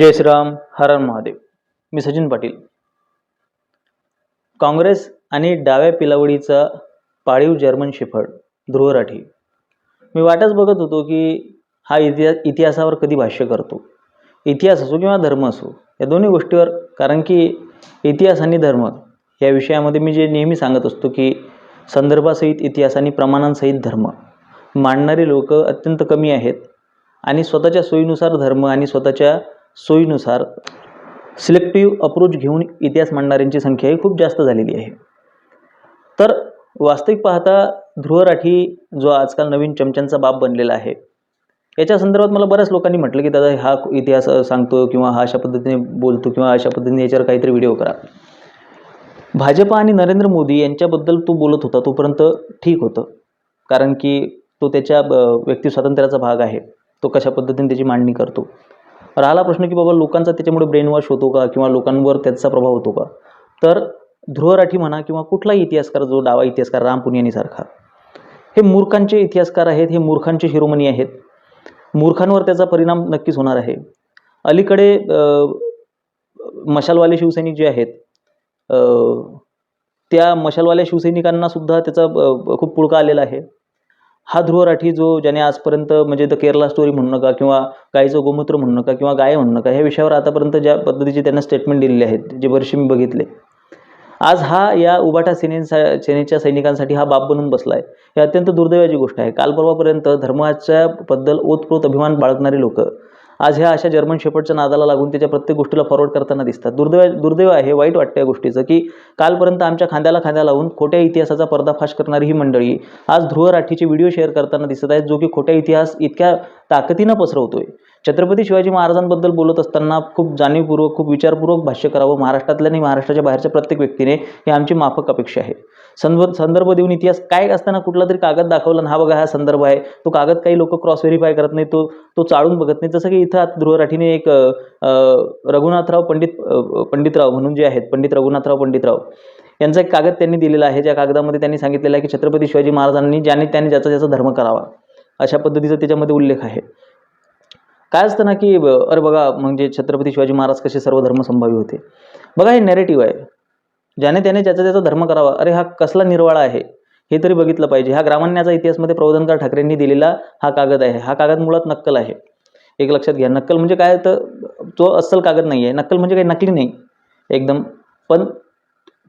जय श्रीराम हर महादेव. मी सचिन पाटील. काँग्रेस आणि डाव्या पिलावडीचा पाळीव जर्मन शेफर्ड ध्रुव राठी. मी वाटच बघत होतो की हा इतिहास इतिहासावर कधी भाष्य करतो. इतिहास असो किंवा धर्म असो या दोन्ही गोष्टीवर कारण की इतिहास आणि धर्म या विषयामध्ये मी जे नेहमी सांगत असतो की संदर्भासहित इतिहास आणि प्रमाणांसहित धर्म. मांडणारी लोक अत्यंत कमी आहेत आणि स्वतःच्या सोयीनुसार धर्म आणि स्वतःच्या सोयीनुसार सिलेक्टिव्ह अप्रोच घेऊन इतिहास मांडणाऱ्यांची संख्या ही खूप जास्त झालेली आहे. तर वास्तविक पाहता ध्रुव राठी जो आजकाल नवीन चमच्यांचा बाप बनलेला आहे याच्या संदर्भात मला बऱ्याच लोकांनी म्हटलं की दादा हा इतिहास सांगतो किंवा हा अशा पद्धतीने बोलतो किंवा अशा पद्धतीने याच्यावर काहीतरी व्हिडिओ करा. भाजप आणि नरेंद्र मोदी यांच्याबद्दल तो बोलत होता तोपर्यंत ठीक होतं. कारण की तो त्याच्या व्यक्ती स्वातंत्र्याचा भाग आहे. तो कशा पद्धतीने त्याची मांडणी करतो. राहिला प्रश्न की बाबा लोकांचा त्याच्यामुळे ब्रेनवॉश होतो का? किंवा लोकांवर त्याचा प्रभाव होतो का? तर ध्रुव राठी म्हणा किंवा कुठलाही इतिहासकार जो डावा इतिहासकार राम पुनियानीसारखा हे मूर्खांचे इतिहासकार आहेत हे मूर्खांचे शिरोमणी आहेत. मूर्खांवर त्याचा परिणाम नक्कीच होणार आहे. अलीकडे मशालवाले शिवसैनिक जे आहेत त्या मशालवाल्या शिवसैनिकांना सुद्धा त्याचा खूप पुळका आलेला आहे. हा ध्रुव राठी जो ज्याने आजपर्यंत म्हणजे द केरला स्टोरी म्हणू नका किंवा गायीचं गोमूत्र म्हणू नका किंवा गाय म्हणू नका ह्या विषयावर आतापर्यंत ज्या पद्धतीचे त्यांना स्टेटमेंट दिलेले आहेत जे वर्षी मी बघितले. आज हा या उबाटा सेनेचा सेनेच्या सैनिकांसाठी हा बाप बनून बसला आहे हे अत्यंत दुर्दैवाची गोष्ट आहे. काल परवापर्यंत धर्माच्या बद्दल ओतप्रोत अभिमान बाळगणारी लोक आज ह्या अशा जर्मन शेपटच्या नादाला लागून त्याच्या प्रत्येक गोष्टीला फॉरवर्ड करताना दिसतात. दुर्दैव दुर्दैव आहे वाईट वाटतं या गोष्टीचं की कालपर्यंत आमच्या खांद्याला खांद्या लावून खोट्या इतिहासाचा पर्दाफाश करणारी ही मंडळी आज ध्रुव राठीचे व्हिडिओ शेअर करताना दिसत आहेत जो की खोट्या इतिहास इतक्या ताकदीनं पसरवतोय. छत्रपती शिवाजी महाराजांबद्दल बोलत असताना खूप जाणीवपूर्वक खूप विचारपूर्वक भाष्य करावं. महाराष्ट्रातल्या आणि महाराष्ट्राच्या बाहेरच्या प्रत्येक व्यक्तीने ही आमची माफक अपेक्षा आहे. संदर्भ संदर्भ देऊन इतिहास काय असताना कुठला तरी कागद दाखवला हा बघा हा संदर्भ आहे. तो कागद काही लोक क्रॉस व्हेरीफाय करत नाही तो तो चाळून बघत नाही जसं की इथं आता ध्रुव राठीने एक रघुनाथराव पंडित पंडितराव म्हणून जे आहेत पंडित रघुनाथराव पंडितराव यांचा एक कागद त्यांनी दिलेला आहे. ज्या कागदामध्ये त्यांनी सांगितलेलं आहे की छत्रपती शिवाजी महाराजांनी ज्याने त्याने ज्याचा ज्याचा धर्म करावा अशा पद्धतीचा त्याच्यामध्ये उल्लेख आहे. काय असतं ना की ब- अरे बघा म्हणजे छत्रपती शिवाजी महाराज कसे सर्व धर्म संभावी होते. बघा हे नेरेटिव्ह आहे. ज्याने त्याने ज्याचा त्याचा धर्म करावा. अरे हा कसला निर्वाळा आहे? हे तरी बघितलं पाहिजे. हा ग्रामण्याचा इतिहासमध्ये प्रबोधनकार ठाकरेंनी दिलेला हा कागद आहे. हा कागद मुळात नक्कल आहे. एक लक्षात घ्या. नक्कल म्हणजे काय? तर तो अस्सल कागद नाही आहे नक्कल म्हणजे काही नकली नाही. एकदम. पण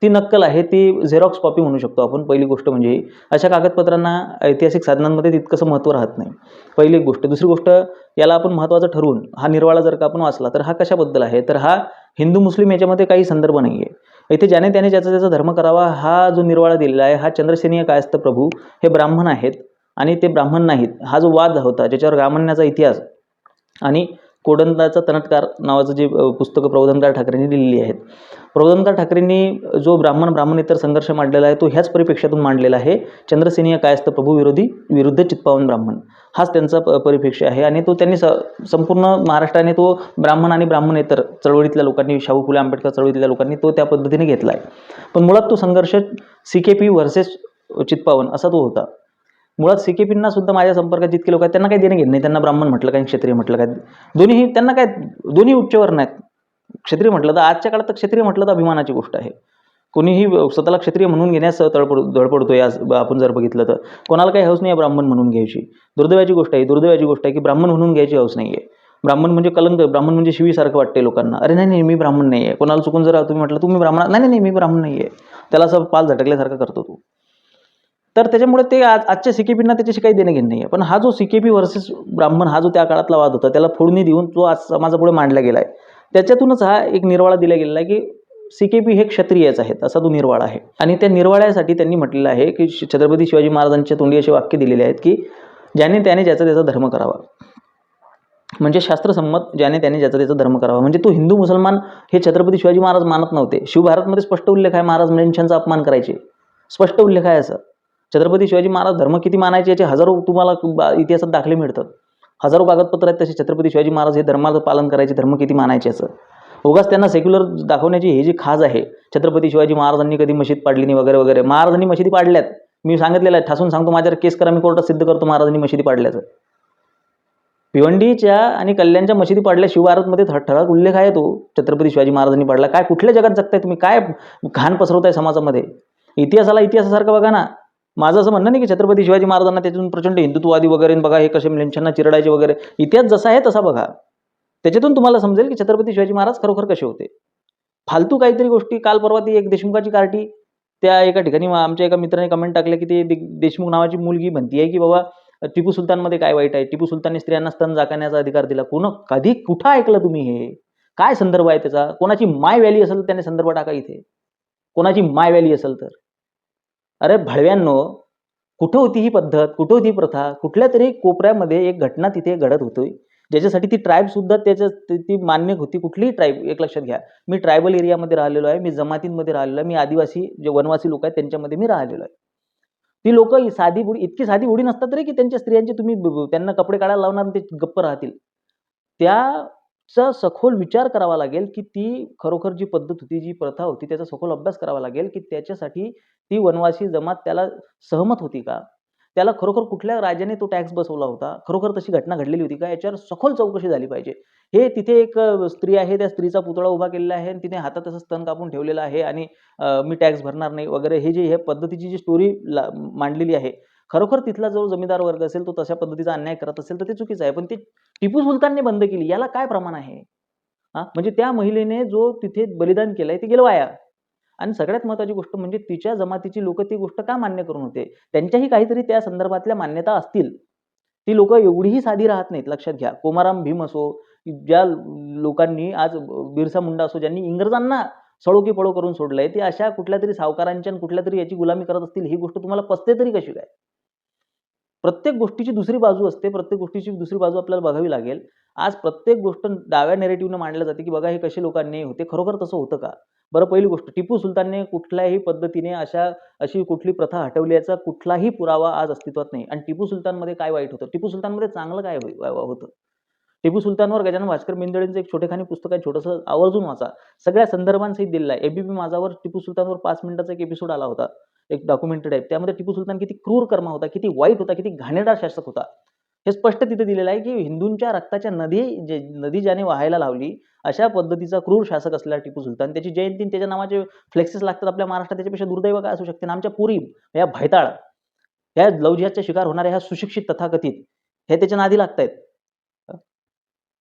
ती नक्कल आहे ती झेरॉक्स कॉपी म्हणू शकतो आपण. पहिली गोष्ट म्हणजे अशा कागदपत्रांना ऐतिहासिक साधनांमध्ये तितकंसं महत्त्व राहत नाही. पहिली गोष्ट. दुसरी गोष्ट याला आपण महत्त्वाचं ठरवून हा निर्वाळा जर का आपण वाचला तर हा कशाबद्दल आहे? तर हा हिंदू मुस्लिम याच्यामध्ये काही संदर्भ नाही आहे इथे ज्याने त्याने ज्याचा त्याचा धर्म करावा हा जो निर्वाळा दिलेला आहे हा चंद्रसेनीय कायस्थ प्रभू हे ब्राह्मण आहेत. आणि ते ब्राह्मण नाहीत. हा जो वाद होता ज्याच्यावर ग्रामण्याचा इतिहास आणि कोडंदाचा तनटकार नावाचं जे पुस्तकं प्रबोधनकार ठाकरेंनी लिहिलेली आहेत. प्रबोधनकार ठाकरेंनी जो ब्राह्मण ब्राह्मण इतर संघर्ष मांडलेला आहे तो ह्याच परिप्रेक्ष्यातून मांडलेला आहे चंद्रसेनीय काय असतं विरोधी विरुद्ध चित्पावन ब्राह्मण. हाच त्यांचा प परिप्रेक्ष्य आहे आणि तो त्यांनी स संपूर्ण महाराष्ट्राने तो ब्राह्मण आणि ब्राह्मणेतर चळवळीतल्या लोकांनी शाहू फुले आंबेडकर चळवळीतल्या लोकांनी तो त्या पद्धतीने घेतला आहे पण मुळात तो संघर्ष C K P versus Chitpavan असा तो होता. मुळात सी सुद्धा माझ्या संपर्कात जितके लोक आहेत त्यांना काही देणं घेत नाही. त्यांना ब्राह्मण म्हटलं काय क्षत्रिय म्हटलं काय दोन्हीही त्यांना काय दोन्ही उच्चवर्ण आहेत क्षत्रिय म्हटलं तर आजच्या काळात तर क्षत्रिय म्हटलं तर अभिमानाची गोष्ट आहे. कोणीही स्वतःला क्षत्रिय म्हणून घेण्यास तळपड धडपडतोय आज आपण जर बघितलं तर. कोणाला काही हौस नाही आहे ब्राह्मण म्हणून घ्यायची. दुर्दैवाची गोष्ट आहे. दुर्दैवाची गोष्ट आहे की ब्राह्मण म्हणून घ्यायची हौस नाही आहे ब्राह्मण म्हणजे कलंक ब्राह्मण म्हणजे शिवीसारखं वाटते लोकांना. अरे नाही नाही मी ब्राह्मण नाही आहे कोणाला चुकून जर तुम्ही म्हटलं तुम्ही ब्राह्मण नाही नाही नाही मी ब्राह्मण नाही आहे त्याला असं पाल झटकल्यासारखं करतो तू. तर त्याच्यामुळे ते आज आजच्या सिकेपींना त्याच्याशी काही देणं घेणं नाही आहे पण हा जो सिकेपी वर्सेस ब्राह्मण हा जो त्या काळातला वाद होता त्याला फोडणी देऊन तो आज समाजापुढे मांडला गेला आहे त्याच्यातूनच हा एक निर्वाळा दिला गेलेला आहे की सिकेपी हे क्षत्रियच आहेत असा तो निर्वाळा आहे. आणि त्या निर्वाळ्यासाठी त्यांनी म्हटलेलं आहे की श- छत्रपती शिवाजी महाराजांच्या तोंडी असे वाक्य दिलेले आहेत की ज्याने त्याने ज्याचा त्याचा धर्म करावा. म्हणजे शास्त्रसंमत ज्याने त्याने ज्याचा त्याचा धर्म करावा. म्हणजे तो हिंदू मुसलमान हे छत्रपती शिवाजी महाराज मानत नव्हते. शिवभारतमध्ये स्पष्ट उल्लेख आहे महाराज मेंढ्यांचा अपमान करायचे. स्पष्ट उल्लेख आहे असं. छत्रपती शिवाजी महाराज धर्म किती मानायचे याचे हजारो तुम्हाला इतिहासात दाखले मिळतात. हजारो कागदपत्र आहेत तसे छत्रपती शिवाजी महाराज हे धर्माचं पालन करायचे धर्म किती मानायचे असं. उगाच त्यांना सेक्युलर दाखवण्याची ही जी खाज आहे छत्रपती शिवाजी महाराजांनी कधी मशीद पाडली नाही वगैरे वगैरे. महाराजांनी मशिदी पाडल्यात. मी सांगितलेलं आहे ठासून सांगतो माझ्यावर केस करा मी कोर्टात सिद्ध करतो महाराजांनी मशिदी पाडल्याचं. भिवंडीच्या आणि कल्याणच्या मशिदी पाडल्या शिवभारतमध्ये ठ- ठळक उल्लेख आहे तो छत्रपती शिवाजी महाराजांनी पाडला. काय कुठल्या जगात जगताय तुम्ही? काय घाण पसरवताय समाजामध्ये? इतिहासाला इतिहासासारखं बघा ना. माझं असं म्हणणं नाही की छत्रपती शिवाजी महाराजांना त्याच्यातून प्रचंड हिंदुत्ववादी वगैरे बघा हे कसे लिंछांना चिरडायचे वगैरे इतिहास जसा आहे तसा बघा. त्याच्यातून तुम्हाला समजेल की छत्रपती शिवाजी महाराज खरोखर कसे होते? फालतू काहीतरी गोष्टी काल परवा ती एक देशमुखाची कार्टी त्या एका ठिकाणी आमच्या एका मित्राने कमेंट टाकले की ते देशमुख नावाची मुलगी म्हणतीये की बाबा टिपू सुलतानमध्ये काय वाईट आहे? टिपू सुलतानने स्त्रियांना स्तन जाकण्याचा अधिकार दिला. कोण कधी कुठं ऐकलं तुम्ही हे? काय संदर्भ आहे त्याचा? कोणाची माय व्हॅली असेल तर त्याने संदर्भ टाका इथे. कोणाची माय व्हॅली असेल तर. अरे भळव्यांनो कुठं होती ही पद्धत? कुठं होती प्रथा? कुठल्या तरी कोपऱ्यामध्ये एक घटना तिथे घडत होती. ज्याच्यासाठी ती ट्राईब सुद्धा त्याच्या ती मान्य होती. कुठलीही ट्राईब एक लक्षात घ्या. मी ट्रायबल एरियामध्ये राहिलेलो आहे. मी जमातींमध्ये राहिलेलो आहे. मी आदिवासी जे वनवासी लोक आहेत त्यांच्यामध्ये मी राहिलेलो आहे. ती लोक साधी बुडी इतकी साधी बुडी नसतात रे की त्यांच्या स्त्रियांचे तुम्ही त्यांना कपडे काढायला लावणार ते गप्प राहतील. त्या चा सखोल विचार करावा लागेल की ती खरोखर जी पद्धत होती जी प्रथा होती त्याचा सखोल अभ्यास करावा लागेल की त्याच्यासाठी ती वनवासी जमात त्याला सहमत होती का? त्याला खरोखर कुठल्या राजाने तो टॅक्स बसवला होता? खरोखर तशी घटना घडलेली होती का? याच्यावर सखोल चौकशी झाली पाहिजे. हे तिथे एक स्त्री आहे त्या स्त्रीचा पुतळा उभा केलेला आहे आणि तिने हातात असं स्तन कापून ठेवलेला आहे आणि मी टॅक्स भरणार नाही वगैरे हे जे हे पद्धतीची जी स्टोरी मांडलेली आहे खरोखर तिथला जो जमीनदार वर्ग असेल तो तशा पद्धतीचा अन्याय करत असेल तर ते चुकीचं आहे. पण ते टिपू सुलतानने बंद केली. याला काय प्रमाण आहे? हा? म्हणजे त्या महिलेने जो तिथे बलिदान केलंय ते गेलं वाया. आणि सगळ्यात महत्वाची गोष्ट म्हणजे तिच्या जमातीची लोक ती गोष्ट का मान्य करून होते? त्यांच्याही काहीतरी त्या संदर्भातल्या मान्यता असतील. ती लोक एवढीही साधी राहत नाहीत लक्षात घ्या. कोमाराम भीम असो ज्या लोकांनी आज बिरसा मुंडा असो ज्यांनी इंग्रजांना सळोकी पळो करून सोडलंय ते अशा कुठल्या तरी सावकारांच्या आणि कुठल्या तरी याची गुलामी करत असतील ही गोष्ट तुम्हाला पसते तरी कशी काय? प्रत्येक गोष्टीची दुसरी बाजू असते प्रत्येक गोष्टीची दुसरी बाजू आपल्याला बघावी लागेल. आज प्रत्येक गोष्ट डाव्या नेरेटिव्हने मांडल्या जाते की बघा हे कसे लोकांनी होते? खरोखर तसं होतं का? बरं पहिली गोष्ट टिपू सुलतानने कुठल्याही पद्धतीने अशा अशी कुठली प्रथा हटवली याचा कुठलाही पुरावा आज अस्तित्वात नाही. आणि टिपू सुलतानमध्ये काय वाईट होतं? टिपू सुलतानमध्ये चांगलं काय होई- होतं? टिपू सुलतानवर गजानन भास्कर मेंदळेंचं एक छोटेखानी पुस्तक आहे छोटंसं आवर्जून वाचा. सगळ्या संदर्भांसहित दिलेलं आहे. एबीपी माझावर टिपू सुलतानवर पाच मिनिटाचा एक एपिसोड आला होता. एक डॉक्युमेंटेड आहे. त्यामध्ये टिपू सुलतान किती क्रूर कर्मा होता किती वाईट होता किती घाणेदार शासक होता. हे स्पष्ट तिथे दिलेलं आहे की हिंदूंच्या रक्ताच्या नदी जे नदी ज्याने वाहायला लावली अशा पद्धतीचा क्रूर शासक असलेला टिपू सुलतान त्याची जयंती त्याच्या नावाचे फ्लेक्सेस लागतात आपल्या महाराष्ट्रात त्याच्यापेक्षा दुर्दैव काय असू शकते आणि आमच्या पुरी या भैताळ ह्या लवजिहाच्या शिकार होणाऱ्या ह्या सुशिक्षित तथाकथित हे त्याच्या नादी लागतायत.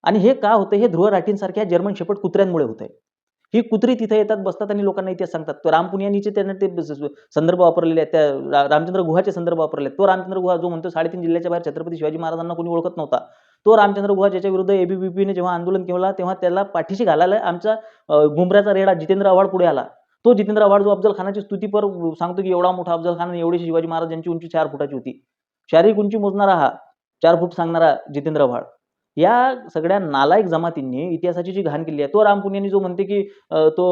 आणि हे का होतं हे ध्रुव राठींसारख्या जर्मन शेपट कुत्र्यांमुळे होतंय. ही कुत्री तिथे येतात बसतात आणि लोकांना इतिहास सांगतात. तो राम पुनियानीचे त्याने ते संदर्भ वापरलेले आहेत. त्या रामचंद्र गुहाचे संदर्भ वापरले आहेत. तो रामचंद्र गुहा जो म्हणतो साडेतीन जिल्ह्याच्या बाहेर छत्रपती शिवाजी महाराजांना कोणी ओळखत नव्हता. तो रामचंद्र गुहा ज्याच्या विरुद्ध एबीबीपीने जेव्हा आंदोलन केलं तेव्हा त्याला पाठीशी घालायला आमचा घुमऱ्याचा रेडा जितेंद्र आव्हाड पुढे आला. तो जितेंद्र आव्हाड जो अफजल खानाची स्तुतीपर सांगतो की एवढा मोठा अफजल खान एवढी शिवाजी महाराज यांची उंची चार फुटाची होती. शारीरिक उंची मोजणारा हा चार फूट सांगणारा जितेंद्र आव्हाड. या सगळ्या नालायक जमातींनी इतिहासाची जी घाण केली आहे तो राम यांनी जो म्हणते की तो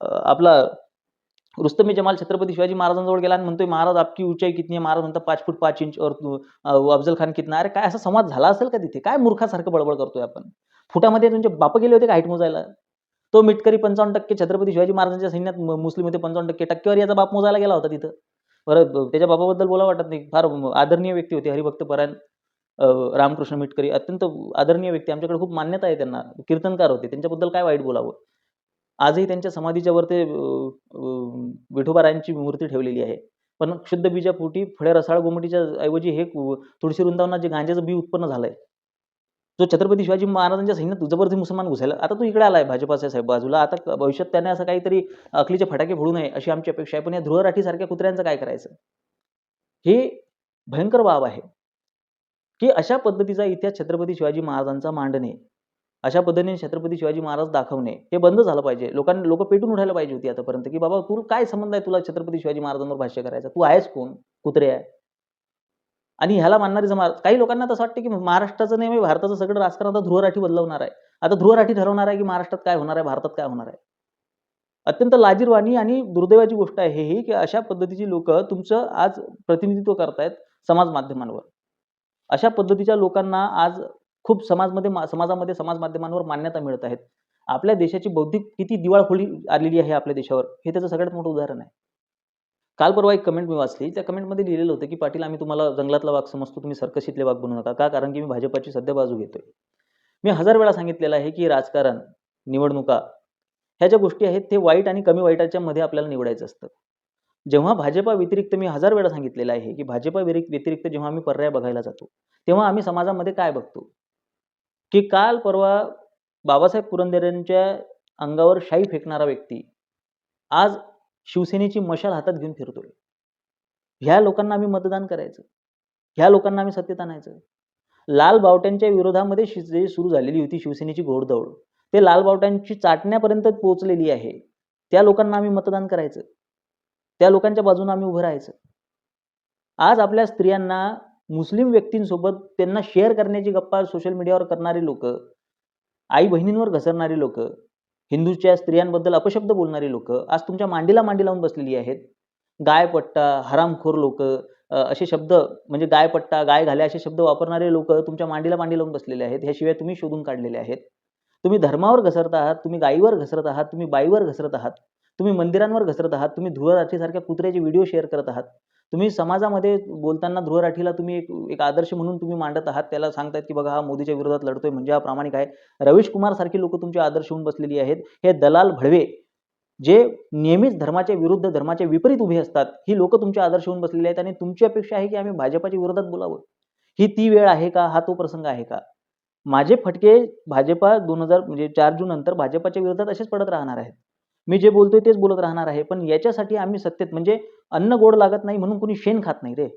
आपला रुस्तमी जमाल छत्रपती शिवाजी महाराजांजवळ गेला आणि म्हणतोय महाराज आपकी उंचाई कितनी आहे? महाराज म्हणतात पाच फूट पाच इंच और अफजल खान कितना अरे काय असा संवाद झाला असेल का तिथे? काय मूर्खासारखं बडबड करतोय आपण? फुटामध्ये तुमचे बाप गेले होते का हाईट मोजायला? तो मिटकरी पंचावन्न टक्के छत्रपती शिवाजी महाराजांच्या सैन्यात मुस्लिम होते पंचावन्न टक्के टक्केवारी याचा बाप मोजायला गेला होता तिथं. बरं त्याच्या बापाबद्दल बोला वाटत नाही. फार आदरणीय व्यक्ती होती हरिभक्त परायण. रामकृष्ण मिटकरी अत्यंत आदरणीय व्यक्ती. आमच्याकडे खूप मान्यता आहे त्यांना. कीर्तनकार होते. त्यांच्याबद्दल काय वाईट बोलावं? आजही त्यांच्या समाधीच्या वर ते विठोबारायांची मूर्ती ठेवलेली आहे. पण शुद्ध बीजापोटी फळे रसाळ गोमटीच्या ऐवजी हे तुळशी वृंदावना जे गांजाचं बी उत्पन्न झालंय. जो छत्रपती शिवाजी महाराजांच्या सैन्यात जबरदस्ती मुसलमान घुसायला आता तो इकडे आलाय भाजपाच्या साहेब बाजूला. आता भविष्यात त्याने असं काहीतरी अकलीचे फटाके फोडू नये अशी आमची अपेक्षा आहे. पण या ध्रुव राठीसारख्या कुत्र्यांचं काय करायचं? हे भयंकर बाब आहे. की अशा पद्धतीचा इतिहास छत्रपती शिवाजी महाराजांचा मांडणे अशा पद्धतीने छत्रपती शिवाजी महाराज दाखवणे हे बंद झालं पाहिजे. लोकांनी लोक पेटून उठायला पाहिजे होती आतापर्यंत की बाबा तू काय संबंध आहे तुला छत्रपती शिवाजी महाराजांवर भाष्य करायचं? तू आहेस कोण? कुत्रे आहे. आणि ह्याला मानणारी जमा काही लोकांना तसं वाटतं की महाराष्ट्राचं नाही भारताचं सगळं राजकारण आता ध्रुवराठी बदलवणार आहे. आता ध्रुवराठी ठरवणार आहे की महाराष्ट्रात काय होणार आहे भारतात काय होणार आहे. अत्यंत लाजीरवाणी आणि दुर्दैवाची गोष्ट आहे ही की अशा पद्धतीची लोक तुमचं आज प्रतिनिधित्व करतायत समाज माध्यमांवर. अशा पद्धतीच्या लोकांना आज खूप समाजमध्ये मा- समाजामध्ये समाज माध्यमांवर मान्यता मिळत आहेत. आपल्या देशाची बौद्धिक किती दिवाळखोरी आलेली आहे आपल्या देशावर हे त्याचं सगळ्यात मोठं उदाहरण आहे. काल परवा एक कमेंट मी वाचली त्या कमेंटमध्ये लिहिलेलं होतं की पाटील आम्ही तुम्हाला जंगलातला वाघ समजतो तुम्ही सर्कशीतले वाघ बनू नका का? कारण की मी भाजपाची सध्या बाजू घेतोय. मी हजार वेळा सांगितलेलं आहे की राजकारण निवडणुका ह्या ज्या गोष्टी आहेत ते वाईट आणि कमी वाईटाच्या मध्ये आपल्याला निवडायचं असतं. जेव्हा भाजपा व्यतिरिक्त मी हजार वेळा सांगितलेलं आहे की भाजपा व्यतिरिक्त व्यतिरिक्त जेव्हा आम्ही पर्याय बघायला जातो तेव्हा आम्ही समाजामध्ये काय बघतो? की काल परवा बाबासाहेब पुरंदरेंच्या अंगावर शाई फेकणारा व्यक्ती आज शिवसेनेची मशाल हातात घेऊन फिरतोय. ह्या लोकांना आम्ही मतदान करायचं. ह्या लोकांना आम्ही सत्तेत आणायचं. लाल बावट्यांच्या विरोधामध्ये जे सुरू झालेली होती शिवसेनेची घोडदौड. ते लाल बावट्यांची चाटण्यापर्यंत पोहोचलेली आहे. त्या लोकांना आम्ही मतदान करायचं. त्या लोकांच्या बाजूने आम्ही उभं राहायचं. आज आपल्या स्त्रियांना मुस्लिम व्यक्तींसोबत त्यांना शेअर करण्याची गप्पा सोशल मीडियावर करणारी लोक आई बहिणींवर घसरणारी लोक हिंदूच्या स्त्रियांबद्दल अपशब्द बोलणारी लोक आज तुमच्या मांडीला मांडी लावून बसलेली आहेत. गायपट्टा हरामखोर लोक असे शब्द म्हणजे गायपट्टा गाय घाल्या असे शब्द वापरणारे लोक तुमच्या मांडीला मांडी लावून बसलेले आहेत. ह्याशिवाय तुम्ही शोधून काढलेले आहेत. तुम्ही धर्मावर घसरत आहात तुम्ही गायीवर घसरत आहात तुम्ही बाईवर घसरत आहात. तुम्ही मंदिरांवर घसरत आहात तुम्ही ध्रुवराठीसारख्या कुत्र्याचे व्हिडिओ शेअर करत आहात तुम्ही समाजामध्ये बोलताना ध्रुवराठीला तुम्ही एक एक आदर्श म्हणून तुम्ही मांडत आहात त्याला सांगतायत की बघा हा मोदीच्या विरोधात लढतोय म्हणजे हा प्रामाणिक आहे. रवीश कुमार सारखी लोक तुमचे आदर्श होऊन बसलेली आहेत. हे दलाल भडवे जे नेहमीच धर्माच्या विरुद्ध धर्माच्या विपरीत उभे असतात ही लोक तुमचे आदर्श होऊन बसलेले आहेत आणि तुमची अपेक्षा आहे की आम्ही भाजपाच्या विरोधात बोलावं. ही ती वेळ आहे का? हा तो प्रसंग आहे का? माझे फटके भाजपा दोन हजार म्हणजे चार जून नंतर भाजपाच्या विरोधात असेच पडत राहणार आहेत. मी जे बोलतोय तेच बोलत राहणार आहे पण याच्यासाठी आम्ही सत्तेत म्हणजे अन्न गोड लागत नाही म्हणून कुणी शेण खात नाही रे.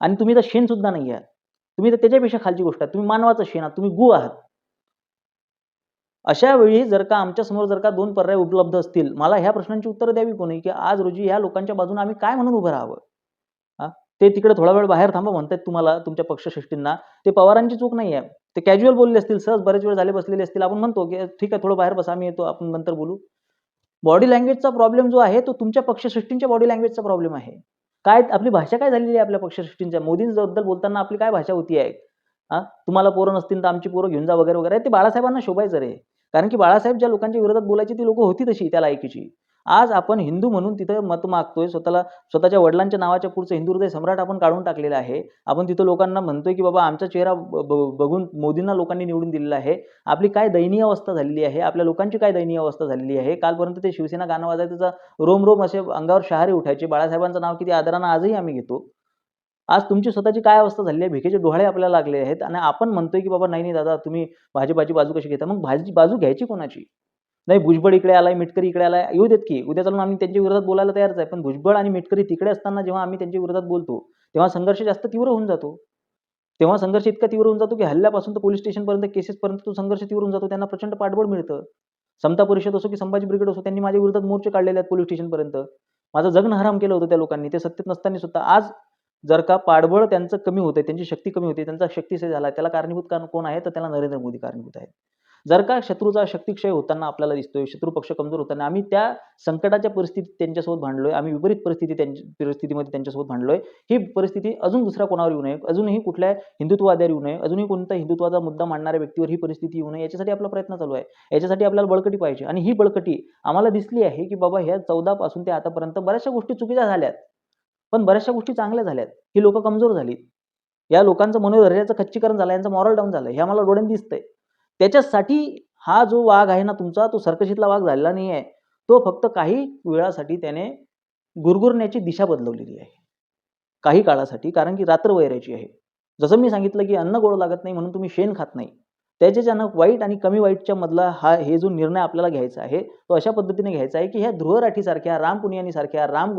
आणि तुम्ही तर शेण सुद्धा नाही आहात. तुम्ही तर त्याच्यापेक्षा खालची गोष्ट आहे तुम्ही मानवाचं शेण आहात. तुम्ही गु आहात. अशा वेळी जर का आमच्यासमोर जर का दोन पर्याय उपलब्ध असतील मला ह्या प्रश्नांची उत्तरं द्यावी कोणी की आज रोजी ह्या लोकांच्या बाजूने आम्ही काय म्हणून उभं राहावं? हा? ते तिकडे थोडा वेळ बाहेर थांबा म्हणतात तुम्हाला तुमच्या पक्षश्रेष्ठींना. ते पवारांची चूक नाही आहे. ते कॅज्युअल बोलले असतील सहज बरेच वेळ झाले बसलेले असतील. आपण म्हणतो की ठीक आहे थोडं बाहेर बसा आम्ही येतो आपण नंतर बोलू. बॉडी लँग्वेजचा प्रॉब्लेम जो आहे तो तुमच्या पक्षसृष्टींच्या बॉडी लँग्वेजचा प्रॉब्लेम आहे. काय आपली भाषा काय झालेली आहे आपल्या पक्षसृष्टींच्या मोदींबद्दल बोलताना आपली काय भाषा होती आहे? हा? तुम्हाला पोरं नसतील तर आमची पोरं घेऊन जा वगैरे वगैरे. ते बाळासाहेबांना शोभायचं रे. कारण की बाळासाहेब ज्या लोकांच्या विरोधात बोलायची ती लोक होती तशी त्या लायकीची. आज आपण हिंदू म्हणून तिथं मत मागतोय. स्वतःला स्वतःच्या वडिलांच्या नावाच्या पुढचं हिंदू हृदय सम्राट आपण काढून टाकलेलं आहे. आपण तिथं लोकांना म्हणतोय की बाबा आमचा चेहरा ब- बघून मोदींना लोकांनी निवडून दिलेला आहे. आपली काय दयनीय अवस्था झालेली आहे? आपल्या लोकांची काय दयनीय अवस्था झालेली आहे? कालपर्यंत ते शिवसेना गाणं वाजायचं त्याचा रोम रोम असे अंगावर शहारे उठायचे. बाळासाहेबांचं नाव किती आदरानं आजही आम्ही घेतो. आज तुमची स्वतःची काय अवस्था झालेली आहे? भिकेचे डोहाळे आपल्याला लागले आहेत. आणि आपण म्हणतोय की बाबा नाही नाही दादा तुम्ही भाजपाची बाजू कशी घेता? मग भाजी बाजू घ्यायची कोणाची? नाही भुजबळ इकडे आलाय मिटकरी इकडे आलाय येऊ देत की. उद्या चालून आम्ही त्यांच्या विरोधात बोलायला तयारच आहे. पण भुजबळ आणि मिटकरी तिकडे असताना जेव्हा आम्ही त्यांच्या विरोधात बोलतो तेव्हा संघर्ष जास्त तीव्र होऊन जातो. तेव्हा संघर्ष इतका तीव्र होऊन जातो की हल्ल्यापासून तर पोलीस स्टेशनपर्यंत केसेसपर्यंत तो संघर्ष तीव्र होऊन जातो. त्यांना प्रचंड पाठबळ मिळतं. समता परिषद असो की संभाजी ब्रिगेड असो त्यांनी माझ्या विरोधात मोर्चे काढलेले आहेत पोलीस स्टेशनपर्यंत. माझं जगणं हराम केलं होतं त्या लोकांनी. ते सत्तेत नसताना सुद्धा आज जर का पाठबळ त्यांचं कमी होते त्यांची शक्ती कमी होते त्यांचा शक्तीशय झाला त्याला कारणीभूत कारण कोण आहे तर त्याला नरेंद्र मोदी कारणीभूत आहेत. जर का शत्रूचा शक्तिक्षय होताना आपल्याला दिसतोय शत्रू पक्ष कमजोर होताना आम्ही त्या संकटाच्या परिस्थितीत त्यांच्यासोबत भांडलोय आम्ही विपरीत परिस्थिती त्यांच्या परिस्थितीमध्ये त्यांच्यासोबत भांडलोय. ही परिस्थिती अजून दुसऱ्या कोणावर येऊ नये? अजूनही कुठल्या हिंदुत्ववाद्यावर येऊ नये? अजूनही कोणता हिंदुत्वाचा मुद्दा मांडणाऱ्या व्यक्तीवर ही परिस्थिती येऊ नये? याच्यासाठी आपला प्रयत्न चालू आहे. याच्यासाठी आपल्याला बळकटी पाहिजे. आणि ही बळकटी आम्हाला दिसली आहे की बाबा ह्या चौदा पासून ते आतापर्यंत बऱ्याचशा गोष्टी चुकीच्या झाल्यात. पण बऱ्याचशा गोष्टी चांगल्या झाल्यात. ही लोक कमजोर झालीत. या लोकांचं मनोधैर्याचं खच्चीकरण झालं यांचं मॉरल डाऊन झालं हे आम्हाला डोळ्यात दिसतंय. त्याच्यासाठी हा जो वाघ आहे ना तुमचा तो सर्कशीतला वाघ झालेला नाही आहे तो फक्त काही वेळासाठी त्याने गुरगुरण्याची दिशा बदलवलेली आहे. काही काळासाठी कारण की रात्र वैरायची आहे. जसं मी सांगितलं की अन्न गोड लागत नाही म्हणून तुम्ही शेण खात नाही. त्याच्याच्यानं वाईट आणि कमी वाईटच्या मधला हा हे जो निर्णय आपल्याला घ्यायचा आहे तो अशा पद्धतीने घ्यायचा आहे की ह्या ध्रुवराठीसारख्या राम पुनियानीसारख्या राम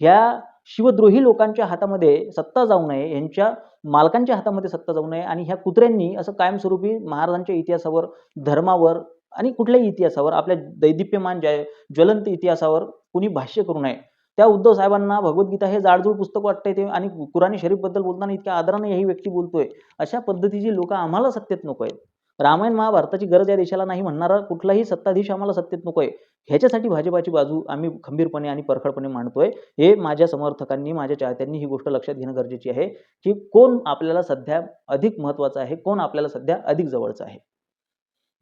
ह्या शिवद्रोही लोकांच्या हातामध्ये सत्ता जाऊ नये यांच्या मालकांच्या हातामध्ये सत्ता जाऊ नये आणि ह्या कुत्र्यांनी असं कायमस्वरूपी महाराजांच्या इतिहासावर धर्मावर आणि कुठल्याही इतिहासावर आपल्या दैदिप्यमान ज्या ज्वलंत इतिहासावर कुणी भाष्य करू नये. त्या उद्धव साहेबांना भगवद्गीता हे जाडजूड पुस्तक वाटतंय ते आणि कुराणी शरीफबद्दल बोलताना इतक्या आदराने ही व्यक्ती बोलतोय. अशा पद्धतीची लोक आम्हाला सत्तेत नको आहेत. रामायण महाभारताची गरज या देशाला नाही म्हणणारा कुठलाही सत्ताधीश आम्हाला सत्तेत नको आहे ह्याच्यासाठी भाजपाची बाजू आम्ही खंबीरपणे आणि परखडपणे मांडतोय. हे माझ्या समर्थकांनी माझ्या चाहत्यांनी ही गोष्ट लक्षात घेणं गरजेची आहे की कोण आपल्याला सध्या अधिक महत्त्वाचं आहे कोण आपल्याला सध्या अधिक जवळचं आहे.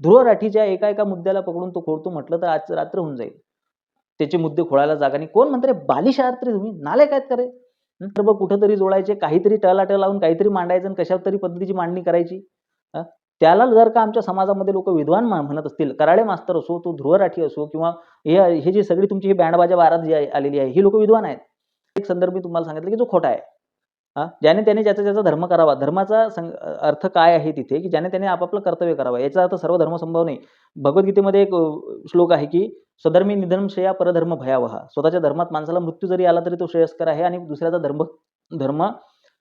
ध्रुव राठीच्या एका एका मुद्द्याला पकडून तो खोडतो म्हटलं तर आज रात्र होऊन जाईल. त्याचे मुद्दे खोळायला जागा नाही. कोण म्हणते रे बालिश आहात तुम्ही नाले काय करे? तर बघ कुठंतरी जोडायचे काहीतरी टळाटळ लावून काहीतरी मांडायचं आणि कशा तरी पद्धतीची मांडणी करायची. त्याला जर का आमच्या समाजामध्ये लोक विद्वान म्हणत असतील कराडे मास्तर असो तो ध्रुव राठी असो किंवा हे हे जी सगळी तुमची ही बँडबाजा वारात जी आहे- आलेली आहे ही लोक विद्वान आहेत. एक संदर्भ मी तुम्हाला सांगितलं की जो खोटा आहे. हा? ज्याने त्याने ज्याचा ज्याचा धर्म करावा धर्माचा अर्थ काय आहे तिथे की ज्याने त्याने आपापलं कर्तव्य करावं याचा अर्थ सर्व धर्म संभव नाही. भगवद्गीतेमध्ये एक श्लोक आहे की स्वधर्मी निधर्म श्रेया परधर्म भयावहा. स्वतःच्या धर्मात माणसाला मृत्यू जरी आला तरी तो श्रेयस्कर आहे आणि दुसऱ्याचा धर्म धर्म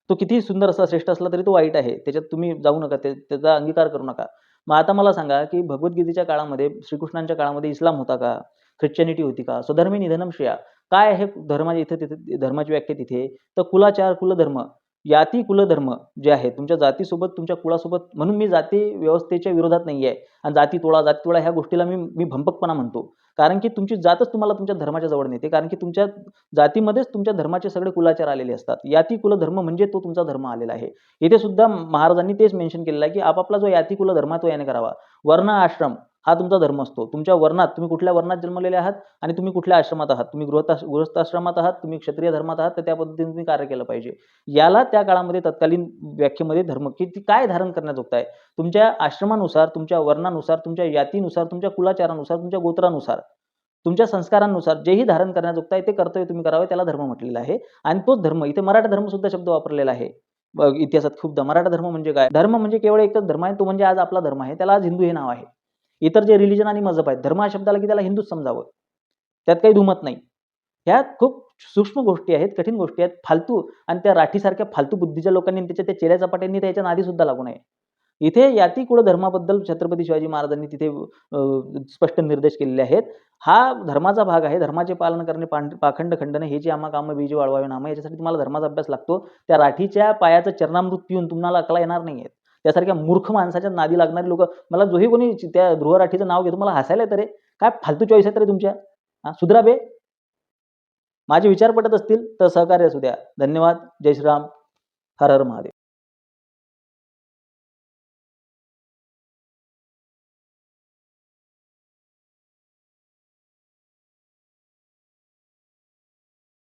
तो कितीही सुंदर असला श्रेष्ठ असला तरी तो वाईट आहे. त्याच्यात तुम्ही जाऊ नका ते त्याचा अंगीकार करू नका. मग आता मला सांगा की भगवद्गीतेच्या काळामध्ये श्रीकृष्णांच्या काळामध्ये इस्लाम होता का? ख्रिश्चनिटी होती का? स्वधर्मी निधनम श्रेया. काय आहे धर्माची इथे तिथे धर्माची व्याख्या तिथे? तर कुलाचार कुलधर्म. याती कुलधर्म जे आहे तुमच्या जातीसोबत तुमच्या कुळासोबत म्हणून मी जाती व्यवस्थेच्या विरोधात नाही आहे आणि जाती तोळा जाती तोळा ह्या गोष्टीला मी मी भंपकपणा म्हणतो. कारण की तुमची जातच तुम्हाला तुमच्या धर्माच्या जवळ नेते. कारण की तुमच्या जातीमध्येच तुमच्या धर्माचे सगळे कुलाचार आलेले असतात. याती कुलधर्म म्हणजे तो तुमचा धर्म आलेला आहे. इथे सुद्धा महाराजांनी तेच मेन्शन केलेलं आहे की आपापला जो याती कुलधर्म आहे तो याने करावा. वर्ण आश्रम हा तुमचा धर्म असतो. तुमच्या वर्णात तुम्ही कुठल्या वर्णात जन्मलेले आहात आणि तुम्ही कुठल्या आश्रमात आहात? तुम्ही गृहस्थ गृहस्थाश्रमात आहात तुम्ही क्षत्रिय धर्मात आहात तर त्या पद्धतीने तुम्ही कार्य केलं पाहिजे. याला त्या काळामध्ये तत्कालीन व्याख्येमध्ये धर्म की ती काय धारण करण्याजोगत आहे तुमच्या आश्रमानुसार तुमच्या वर्णानुसार तुमच्या यातीनुसार तुमच्या कुलाचारानुसार तुमच्या गोत्रानुसार तुमच्या संस्कारांनुसार जेही धारण करण्याजोगत आहे ते कर्तव्य तुम्ही करावे त्याला धर्म म्हटलेला आहे. आणि तोच धर्म इथे मराठा धर्म सुद्धा शब्द वापरलेला आहे. इतिहासात खूपदा. मराठा धर्म म्हणजे काय? धर्म म्हणजे केवळ एकच धर्म आहे तो म्हणजे आज आपला धर्म आहे. त्याला आज हिंदू हे नाव आहे. इतर जे रिलिजन आणि मजहब आहेत धर्म हा शब्दाला की त्याला हिंदूच समजावं. त्यात काही दुमत नाही. ह्या खूप सूक्ष्म गोष्टी आहेत कठीण गोष्टी आहेत फालतू आणि त्या राठीसारख्या फालतू बुद्धीच्या लोकांनी त्याच्या त्या चेऱ्या चपाट्यांनी त्याच्या नादी सुद्धा लागू नये. इथे याती कुळ धर्माबद्दल छत्रपती शिवाजी महाराजांनी तिथे स्पष्ट निर्देश केलेले आहेत. हा धर्माचा भाग आहे. धर्माचे पालन करणे पांड पाखंड खंडन हे जे आम्हा कामं बीज वाढवावे नामा याच्यासाठी तुम्हाला धर्माचा अभ्यास लागतो. त्या राठीच्या पायाचं चरणामृत पिऊन तुम्हाला अकला येणार नाही आहेत त्यासारख्या मूर्ख माणसाच्या नादी लागणारी लोक. मला जोही कोणी त्या ध्रुव राठीचं नाव घेतो मला हसायला येतं रे. काय फालतू चॉईस आहेत रे तुमच्या? हा सुधरा बे. माझे विचार पटत असतील तर सहकार्य असू द्या. धन्यवाद. जय श्रीराम. हर हर महादेव.